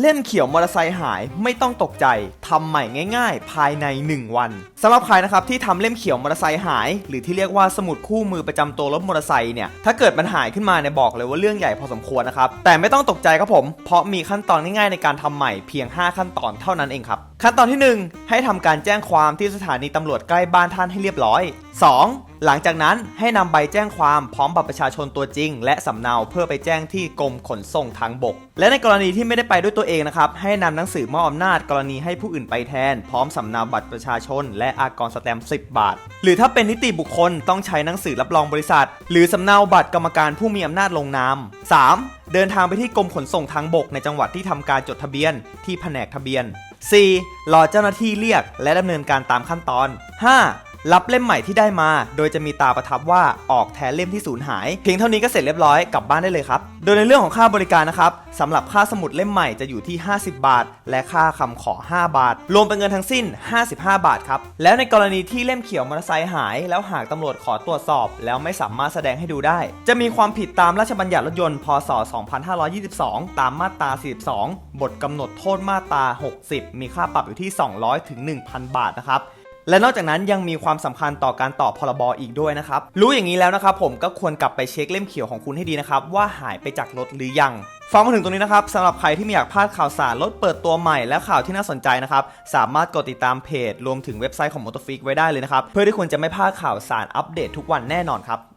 เล่มเขียวมอเตอร์ไซค์หายไม่ต้องตกใจทำใหม่ง่ายๆ ภายใน 1 วันสำหรับใครนะครับที่ทำเล่มเขียวมอเตอร์ไซค์หาย หรือที่เรียกว่าสมุดคู่มือประจำตัวรถมอเตอร์ไซค์เนี่ยถ้าเกิดมันหายขึ้นมาเนี่ยบอกเลยว่าเรื่องใหญ่พอสมควรนะครับแต่ไม่ต้องตกใจครับผม เพราะมีขั้นตอนง่ายๆในการทำใหม่เพียง 5 ขั้นตอนเท่านั้นเองครับ ขั้นตอนที่ 1 ให้ทำการแจ้งความที่สถานีตำรวจใกล้บ้านท่านให้เรียบร้อย 2. หลังจากนั้นให้นำใบแจ้งความพร้อมบัตรประชาชนตัวจริง และสำเนาเพื่อไปแจ้งที่กรมขนส่งทางบก และในกรณีที่ไม่ได้ไปด้วยตัวเองนะครับ ให้นำหนังสือมอบอำนาจกรณีให้ผู้อื่นไปแทน พร้อมสำเนาบัตรประชาชน และอากรสแตมป์10 บาท หรือถ้าเป็นนิติบุคคลต้องใช้หนังสือรับรองบริษัท หรือสำเนาบัตรกรรมการผู้มีอำนาจลงนาม 3. เดินทางไปที่กรมขนส่งทางบกในจังหวัดที่ทำการจดทะเบียน ที่แผนกทะเบียน 4. รอเจ้าหน้าที่เรียกและดำเนินการตามขั้นตอน 5. รับเล่มใหม่ที่ได้มา โดยจะมีตาประทับว่าออกแทนเล่มที่สูญหาย เพียงเท่านี้ก็เสร็จเรียบร้อยกลับบ้านได้เลยครับ โดยในเรื่องของค่าบริการนะครับสำหรับค่าสมุดเล่มใหม่จะอยู่ที่ 50 บาท และค่าคำขอ 5 บาท รวมเป็นเงินทั้งสิ้น 55 บาทครับ แล้วในกรณีที่เล่มเขียวมอเตอร์ไซค์หาย แล้วหากตำรวจขอตรวจสอบ แล้วไม่สามารถแสดงให้ดูได้ จะมีความผิดตามราชบัญญัติรถยนต์ พศ 2522 ตามมาตรา 42 บทกำหนดโทษมาตรา 60 มีค่าปรับอยู่ที่ 200 ถึง 1,000 บาทนะครับ และนอกจากนั้นยังมีความสำคัญต่อการต่อพรบอีกด้วยนะครับ รู้อย่างนี้แล้วนะครับผมก็ควรกลับไปเช็คเล่มเขียวของคุณให้ดีนะครับว่าหายไปจากรถหรือยังฟังมาถึงตรงนี้นะครับสำหรับใครที่ไม่อยากพลาดข่าวสารรถเปิดตัวใหม่และข่าวที่น่าสนใจนะครับสามารถกดติดตามเพจ รวมถึงเว็บไซต์ของ m o t o f i x ไว้ได้เลยนะครับเพื่อที่คุณจะไม่พลาดข่าวสารอัปเดตทุกวันแน่นอนครับ